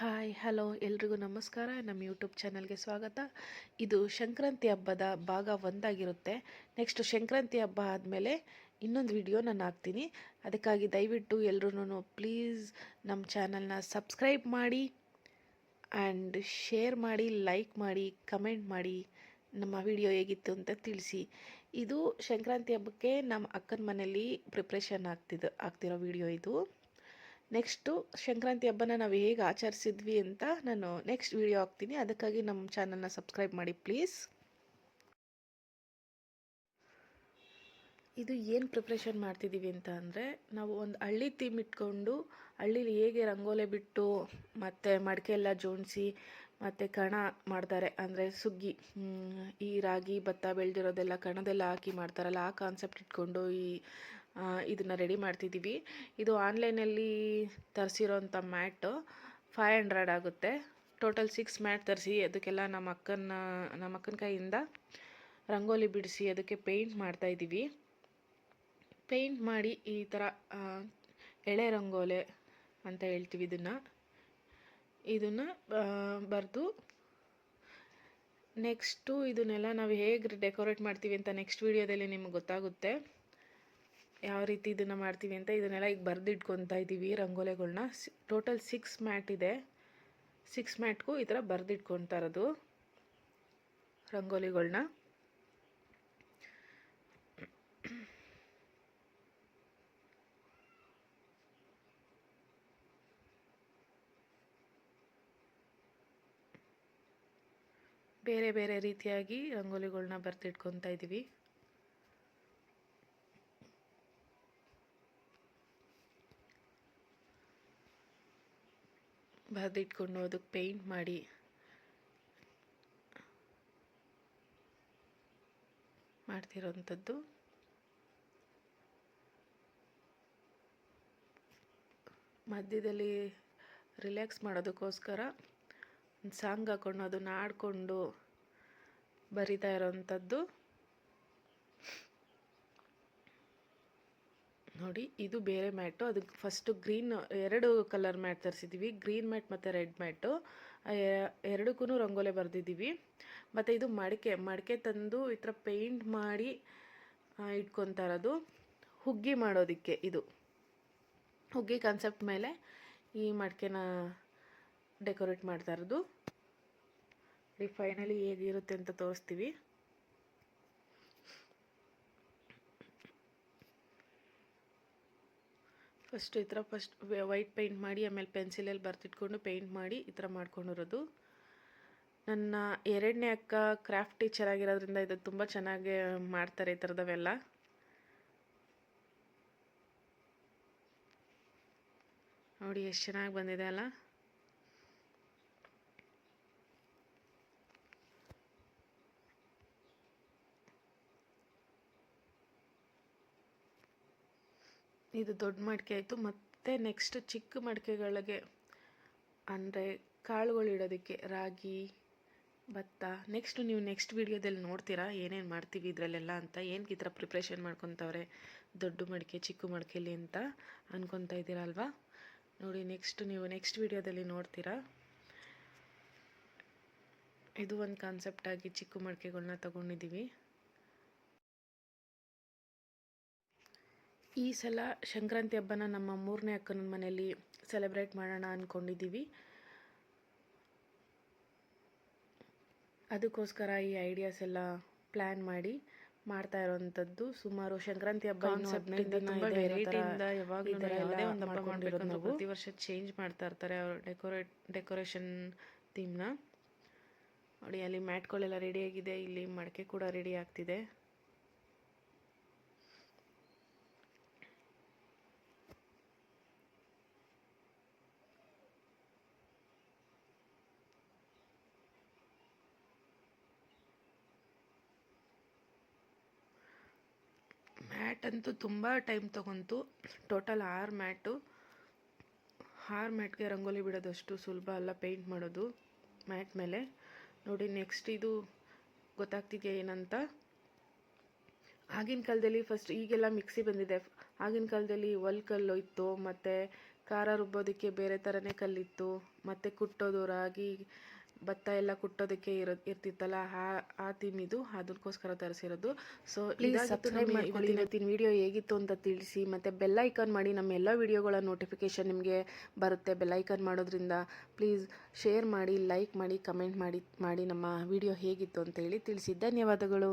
Hi, hello, ಎಲ್ರಿಗೂ ನಮಸ್ಕಾರ. ನಮ್ಮ ಯೂಟ್ಯೂಬ್ ಚಾನಲ್ಗೆ ಸ್ವಾಗತ. ಇದು ಸಂಕ್ರಾಂತಿ ಹಬ್ಬದ ಭಾಗ ಒಂದಾಗಿರುತ್ತೆ. ನೆಕ್ಸ್ಟ್ ಸಂಕ್ರಾಂತಿ ಹಬ್ಬ ಆದಮೇಲೆ ಇನ್ನೊಂದು ವಿಡಿಯೋ ನಾನು ಹಾಕ್ತೀನಿ. ಅದಕ್ಕಾಗಿ ದಯವಿಟ್ಟು ಎಲ್ಲರೂ ಪ್ಲೀಸ್ ನಮ್ಮ ಚಾನಲ್ನ ಸಬ್ಸ್ಕ್ರೈಬ್ ಮಾಡಿ ಆ್ಯಂಡ್ ಶೇರ್ ಮಾಡಿ ಲೈಕ್ ಮಾಡಿ ಕಮೆಂಟ್ ಮಾಡಿ ನಮ್ಮ ವಿಡಿಯೋ ಹೇಗಿತ್ತು ಅಂತ ತಿಳಿಸಿ. ಇದು ಸಂಕ್ರಾಂತಿ ಹಬ್ಬಕ್ಕೆ ನಮ್ಮ ಅಕ್ಕನ ಮನೇಲಿ ಪ್ರಿಪ್ರೇಷನ್ ಆಗ್ತಿದ್ದು ಆಗ್ತಿರೋ ವಿಡಿಯೋ ಇದು. ನೆಕ್ಸ್ಟು ಸಂಕ್ರಾಂತಿ ಹಬ್ಬನ ನಾವು ಹೇಗೆ ಆಚರಿಸಿದ್ವಿ ಅಂತ ನಾನು ನೆಕ್ಸ್ಟ್ ವಿಡಿಯೋ ಹಾಕ್ತೀನಿ. ಅದಕ್ಕಾಗಿ ನಮ್ಮ ಚಾನಲ್ನ ಸಬ್ಸ್ಕ್ರೈಬ್ ಮಾಡಿ ಪ್ಲೀಸ್. ಇದು ಏನು ಪ್ರಿಪ್ರೇಷನ್ ಮಾಡ್ತಿದ್ದೀವಿ ಅಂತ ಅಂದರೆ ನಾವು ಒಂದು ಹಳ್ಳಿ ಥೀಮ್ ಇಟ್ಕೊಂಡು ಹಳ್ಳೀಲಿ ಹೇಗೆ ರಂಗೋಲೆ ಬಿಟ್ಟು ಮತ್ತು ಮಡಿಕೆ ಎಲ್ಲ ಜೋಡಿಸಿ ಮತ್ತು ಕಣ ಮಾಡ್ತಾರೆ. ಅಂದರೆ ಸುಗ್ಗಿ ಈ ರಾಗಿ, ಭತ್ತ ಬೆಳೆದಿರೋದೆಲ್ಲ ಕಣದೆಲ್ಲ ಹಾಕಿ ಮಾಡ್ತಾರಲ್ಲ, ಆ ಕಾನ್ಸೆಪ್ಟ್ ಇಟ್ಕೊಂಡು ಈ ಇದನ್ನು ರೆಡಿ ಮಾಡ್ತಿದ್ದೀವಿ. ಇದು ಆನ್ಲೈನಲ್ಲಿ ತರಿಸಿರೋಂಥ ಮ್ಯಾಟು ಫೈವ್ ಹಂಡ್ರೆಡ್ ಆಗುತ್ತೆ. ಟೋಟಲ್ ಸಿಕ್ಸ್ ಮ್ಯಾಟ್ ತರಿಸಿ, ಅದಕ್ಕೆಲ್ಲ ನಮ್ಮ ಅಕ್ಕನ ನಮ್ಮ ಅಕ್ಕನ ಕೈಯಿಂದ ರಂಗೋಲಿ ಬಿಡಿಸಿ ಅದಕ್ಕೆ ಪೇಂಟ್ ಮಾಡ್ತಾಯಿದ್ದೀವಿ ಪೇಂಟ್ ಮಾಡಿ ಈ ಥರ ಎಳೆ ರಂಗೋಲೆ ಅಂತ ಹೇಳ್ತೀವಿ ಇದನ್ನು. ಇದನ್ನು ಬರೆದು ನೆಕ್ಸ್ಟು ಇದನ್ನೆಲ್ಲ ನಾವು ಹೇಗೆ ಡೆಕೋರೇಟ್ ಮಾಡ್ತೀವಿ ಅಂತ ನೆಕ್ಸ್ಟ್ ವೀಡಿಯೋದಲ್ಲಿ ನಿಮ್ಗೆ ಗೊತ್ತಾಗುತ್ತೆ. ಯಾವ ರೀತಿ ಇದನ್ನು ಮಾಡ್ತೀವಿ ಅಂತ ಇದನ್ನೆಲ್ಲ ಈಗ ಬರೆದಿಟ್ಕೊತಾ ಇದ್ದೀವಿ ರಂಗೋಲೆಗಳನ್ನ ಟೋಟಲ್ ಸಿಕ್ಸ್ ಮ್ಯಾಟ್ ಇದೆ. ಸಿಕ್ಸ್ ಮ್ಯಾಟ್ಗೂ ಈ ಥರ ಬರೆದಿಟ್ಕೊತಾ ಇರೋದು ರಂಗೋಲಿಗಳನ್ನ ಬೇರೆ ಬೇರೆ ರೀತಿಯಾಗಿ ರಂಗೋಲಿಗಳನ್ನ ಬರೆದಿಟ್ಕೊತಾ ಇದ್ದೀವಿ. ಬರೆದಿಟ್ಕೊಂಡು ಅದಕ್ಕೆ ಪೇಂಟ್ ಮಾಡಿ. ಮಾಡ್ತಿರೋವಂಥದ್ದು ಮಧ್ಯದಲ್ಲಿ ರಿಲ್ಯಾಕ್ಸ್ ಮಾಡೋದಕ್ಕೋಸ್ಕರ ಒಂದು ಸಾಂಗ್ ಹಾಕ್ಕೊಂಡು ಅದನ್ನು ಹಾಡ್ಕೊಂಡು ಬರಿತಾ ಇರೋವಂಥದ್ದು ನೋಡಿ, ಇದು ಬೇರೆ ಮ್ಯಾಟು. ಅದಕ್ಕೆ ಫಸ್ಟು ಗ್ರೀನ್ ಎರಡು ಕಲರ್ ಮ್ಯಾಟ್ ತರಿಸಿದ್ದೀವಿ ಗ್ರೀನ್ ಮ್ಯಾಟ್ ಮತ್ತು ರೆಡ್ ಮ್ಯಾಟು. ಎರಡಕ್ಕೂ ರಂಗೋಲೆ ಬರೆದಿದ್ದೀವಿ ಮತ್ತು ಇದು ಮಡಿಕೆ ಮಡಿಕೆ ತಂದು ಈ ಥರ ಪೇಂಟ್ ಮಾಡಿ ಇಟ್ಕೊತಾರದು ಹುಗ್ಗಿ ಮಾಡೋದಕ್ಕೆ ಇದು. ಹುಗ್ಗಿ ಕಾನ್ಸೆಪ್ಟ್ ಮೇಲೆ ಈ ಮಡಿಕೆನ ಡೆಕೋರೇಟ್ ಮಾಡ್ತಾ ಇರೋದು. ಫೈನಲಿ ಹೇಗಿರುತ್ತೆ ಅಂತ ತೋರಿಸ್ತೀವಿ. ಫಸ್ಟ್ ಈ ಥರ ಫಸ್ಟ್ ವೈಟ್ ಪೇಂಟ್ ಮಾಡಿ, ಆಮೇಲೆ ಪೆನ್ಸಿಲಲ್ಲಿ ಬರ್ತಿಟ್ಕೊಂಡು ಪೇಂಟ್ ಮಾಡಿ ಈ ಥರ ಮಾಡ್ಕೊಂಡಿರೋದು. ನನ್ನ ಎರಡನೇ ಅಕ್ಕ ಕ್ರಾಫ್ಟ್ ಟೀಚರ್ ಆಗಿರೋದ್ರಿಂದ ಇದು ತುಂಬ ಚೆನ್ನಾಗಿ ಮಾಡ್ತಾರೆ ಈ ಥರದವೆಲ್ಲ. ನೋಡಿ, ಎಷ್ಟು ಚೆನ್ನಾಗಿ ಬಂದಿದೆ ಅಲ್ಲ? ಇದು ದೊಡ್ಡ ಮಡಿಕೆ ಆಯಿತು. ಮತ್ತು ನೆಕ್ಸ್ಟ್ ಚಿಕ್ಕ ಮಡಿಕೆಗಳಿಗೆ ಅಂದರೆ ಕಾಳುಗಳು ಇಡೋದಕ್ಕೆ ರಾಗಿ, ಭತ್ತ. ನೆಕ್ಸ್ಟ್ ನೀವು ನೆಕ್ಸ್ಟ್ ವೀಡಿಯೋದಲ್ಲಿ ನೋಡ್ತೀರಾ ಏನೇನು ಮಾಡ್ತೀವಿ ಇದರಲ್ಲೆಲ್ಲ ಅಂತ ಏನಕ್ಕೆ ಈ ಥರ ಪ್ರಿಪ್ರೇಷನ್ ಮಾಡ್ಕೊತವ್ರೆ ದೊಡ್ಡ ಮಡಿಕೆ, ಚಿಕ್ಕ ಮಡಿಕೆಲಿ ಅಂತ ಅನ್ಕೊತಾ ಇದ್ದೀರಲ್ವಾ? ನೋಡಿ ನೆಕ್ಸ್ಟ್ ನೀವು ನೆಕ್ಸ್ಟ್ ವೀಡಿಯೋದಲ್ಲಿ ನೋಡ್ತೀರಾ. ಇದು ಒಂದು ಕಾನ್ಸೆಪ್ಟಾಗಿ ಚಿಕ್ಕ ಮಡಿಕೆಗಳನ್ನ ತಗೊಂಡಿದ್ದೀವಿ. ಈ ಸಲ ಸಂಕ್ರಾಂತಿ ಹಬ್ಬನ ನಮ್ಮ ಮೂರನೇ ಅಕ್ಕನ ಮನೆಯಲ್ಲಿ ಸೆಲೆಬ್ರೇಟ್ ಮಾಡೋಣ ಅಂದ್ಕೊಂಡಿದ್ದೀವಿ ಅದಕ್ಕೋಸ್ಕರ ಈ ಐಡಿಯಾಸ್ ಎಲ್ಲ ಪ್ಲ್ಯಾನ್ ಮಾಡಿ ಮಾಡ್ತಾ ಇರೋವಂಥದ್ದು ಸುಮಾರು ಸಂಕ್ರಾಂತಿ ಹಬ್ಬ. ಪ್ರತಿ ವರ್ಷ ಚೇಂಜ್ ಮಾಡ್ತಾ ಇರ್ತಾರೆ ಅವ್ರ ಡೆಕೋರೇಟ್ ಡೆಕೋರೇಷನ್ ಥೀಮ್ನ ನೋಡಿ ಅಲ್ಲಿ ಮ್ಯಾಟ್ಗಳೆಲ್ಲ ರೆಡಿ ಆಗಿದೆ. ಇಲ್ಲಿ ಮಡಕೆ ಕೂಡ ರೆಡಿ ಆಗ್ತಿದೆ. ಮ್ಯಾಟ್ ಅಂತೂ ತುಂಬ ಟೈಮ್ ತಗೊಂತು. ಟೋಟಲ್ ಆರು ಮ್ಯಾಟು. ಆರು ಮ್ಯಾಟ್ಗೆ ರಂಗೋಲಿ ಬಿಡೋದಷ್ಟು ಸುಲಭ ಅಲ್ಲ ಪೇಂಟ್ ಮಾಡೋದು ಮ್ಯಾಟ್ ಮೇಲೆ. ನೋಡಿ, ನೆಕ್ಸ್ಟ್ ಇದು ಗೊತ್ತಾಗ್ತಿದೆಯಾ ಏನಂತ? ಆಗಿನ ಕಾಲದಲ್ಲಿ ಫಸ್ಟ್ ಈಗೆಲ್ಲ ಮಿಕ್ಸಿ ಬಂದಿದೆ. ಆಗಿನ ಕಾಲದಲ್ಲಿ ಒಲ್ ಕಲ್ಲು ಇತ್ತು ಮತ್ತು ಖಾರ ರುಬ್ಬೋದಕ್ಕೆ ಬೇರೆ ಥರನೇ ಕಲ್ಲಿತ್ತು, ಮತ್ತು ಕುಟ್ಟೋದು ರಾಗಿ ಭತ್ತ ಎಲ್ಲ ಕುಟ್ಟೋದಕ್ಕೆ ಇರ ಇರ್ತಿತ್ತಲ್ಲ ಆ ಆ ಥೀಮ್ ಇದು. ಅದಕ್ಕೋಸ್ಕರ ತರಿಸಿರೋದು. ಸೊ ಮಾಡ್ಕೊಳ್ಳಿ. ಇವತ್ತಿನ ವಿಡಿಯೋ ಹೇಗಿತ್ತು ಅಂತ ತಿಳಿಸಿ ಮತ್ತು ಬೆಲ್ ಐಕಾನ್ ಮಾಡಿ ನಮ್ಮ ಎಲ್ಲ ವಿಡಿಯೋಗಳ ನೋಟಿಫಿಕೇಶನ್ ನಿಮಗೆ ಬರುತ್ತೆ. ಬೆಲ್ ಐಕಾನ್ ಮಾಡೋದ್ರಿಂದ ಪ್ಲೀಸ್ ಶೇರ್ ಮಾಡಿ ಲೈಕ್ ಮಾಡಿ ಕಮೆಂಟ್ ಮಾಡಿ ಮಾಡಿ ನಮ್ಮ ವಿಡಿಯೋ ಹೇಗಿತ್ತು ಅಂತ ಹೇಳಿ ತಿಳಿಸಿ. ಧನ್ಯವಾದಗಳು.